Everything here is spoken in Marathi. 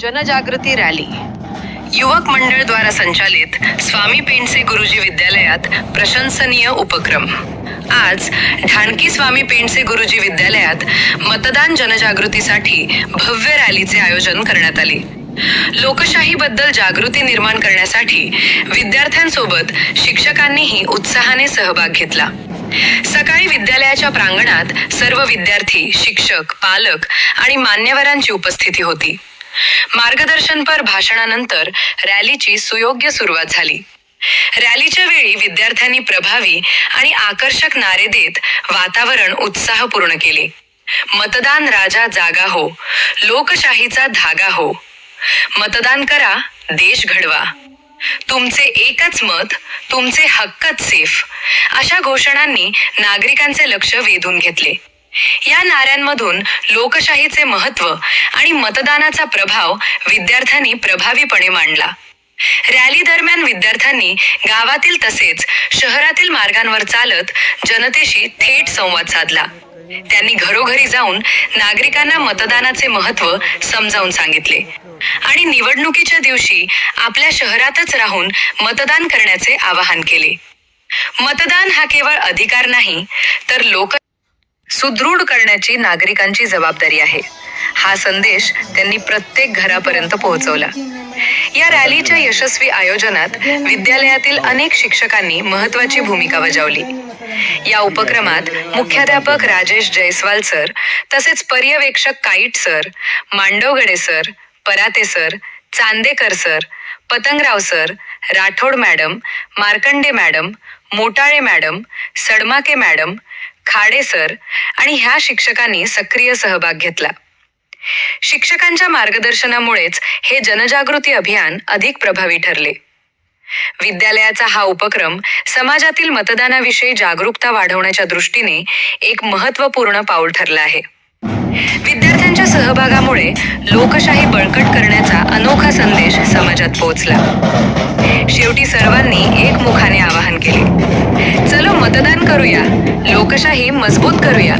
जनजागृती रॅली. युवक मंडळ द्वारा संचालित स्वामी पेंडसे गुरुजी विद्यालयात प्रशंसनीय उपक्रम. आज ढाणकी स्वामी पेंडसे गुरुजी विद्यालयात मतदान जनजागृतीसाठी भव्य रॅलीचे आयोजन करण्यात आले. लोकशाहीबद्दल जागृती निर्माण करण्यासाठी विद्यार्थ्यांसोबत शिक्षकांनीही उत्साहाने सहभाग घेतला. सकाळी विद्यालयाच्या प्रांगणात सर्व विद्यार्थी शिक्षक पालक आणि मान्यवरांची उपस्थिती होती. मार्गदर्शनपर भाषणानंतर रॅलीची सुयोग्य सुरुवात झाली. रॅलीच्या वेळी विद्यार्थ्यांनी प्रभावी आणि आकर्षक नारे देत वातावरण उत्साहपूर्ण केले. मतदान राजा जागा हो लोकशाहीचा धागा हो. मतदान करा देश घडवा. तुमचे एकच मत तुमचे हक्कच सेफ. अशा घोषणांनी नागरिकांचे लक्ष वेधून घेतले. या नाऱ्यांमधून लोकशाहीचे महत्त्व आणि मतदानाचा प्रभाव विद्यार्थ्यांनी प्रभावीपणे मांडला. रॅली दरम्यान विद्यार्थ्यांनी गावातील तसेच शहरातील मार्गांवर चालत जनतेशी थेट संवाद साधला. त्यांनी घरोघरी जाऊन नागरिकांना मतदानाचे महत्त्व समजावून सांगितले आणि निवडणुकीच्या दिवशी आपल्या शहरातच राहून मतदान करण्याचे आवाहन केले. मतदान हा केवळ अधिकार नाही तर लोक सुदृढ करण्याची नागरिकांची जबाबदारी आहे. हा संदेश त्यांनी प्रत्येक घरापर्यंत पोहोचवला. या रॅलीच्या यशस्वी आयोजनात विद्यालयातील अनेक शिक्षकांनी महत्वाची भूमिका बजावली. या उपक्रमात मुख्याध्यापक राजेश जयस्वाल सर तसेच पर्यवेक्षक Kaite sir Mandavgade sir Parate sir Chandekar sir Patangrao sir Rathod madam Markande madam Motale madam Sadmake madam Khade sir आणि ह्या शिक्षकांनी सक्रिय सहभाग घेतला. शिक्षकांच्या मार्गदर्शनामुळेच हे जनजागृती अभियान अधिक प्रभावी ठरले. विद्यालयाचा हा उपक्रम समाजातील मतदानाविषयी जागरूकता वाढवण्याच्या दृष्टीने एक महत्त्वपूर्ण पाऊल ठरला आहे. विद्यार्थ्यांच्या सहभागामुळे लोकशाही बळकट करण्याचा अनोखा संदेश समाजात पोहोचला. शेवटी सर्वांनी एकमुखाने आवाहन केले. मतदान करूया. लोकशाही मजबूत करूया.